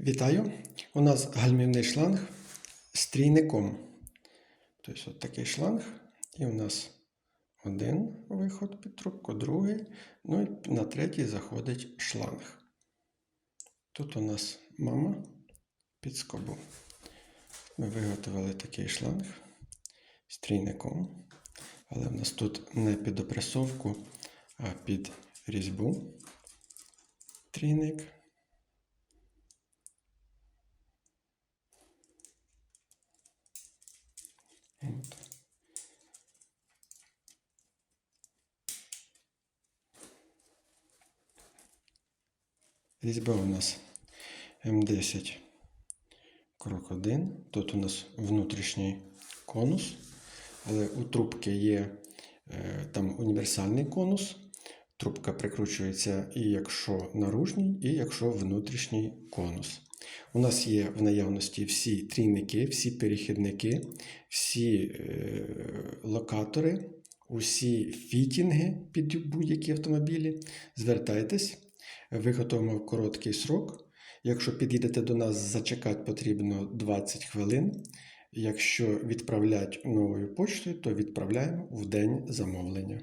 Вітаю! У нас гальмівний шланг з трійником. Тобто от такий шланг, і у нас один виход під трубку, другий, ну і на третій заходить шланг. Тут у нас мама під скобу. Ми виготовили такий шланг з трійником, але в нас тут не під опресовку, а під різьбу трійник. От. Різьба у нас М10 крок 1. Тут у нас внутрішній конус, але у трубки є е, там універсальний конус. Трубка прикручується і якщо наружній, і якщо внутрішній конус. У нас є в наявності всі трійники, всі перехідники, всі е, локатори, усі фітінги під будь-які автомобілі. Звертайтесь, виготовимо в короткий срок. Якщо підійдете до нас, зачекати потрібно 20 хвилин. Якщо відправлять новою почтою, то відправляємо в день замовлення.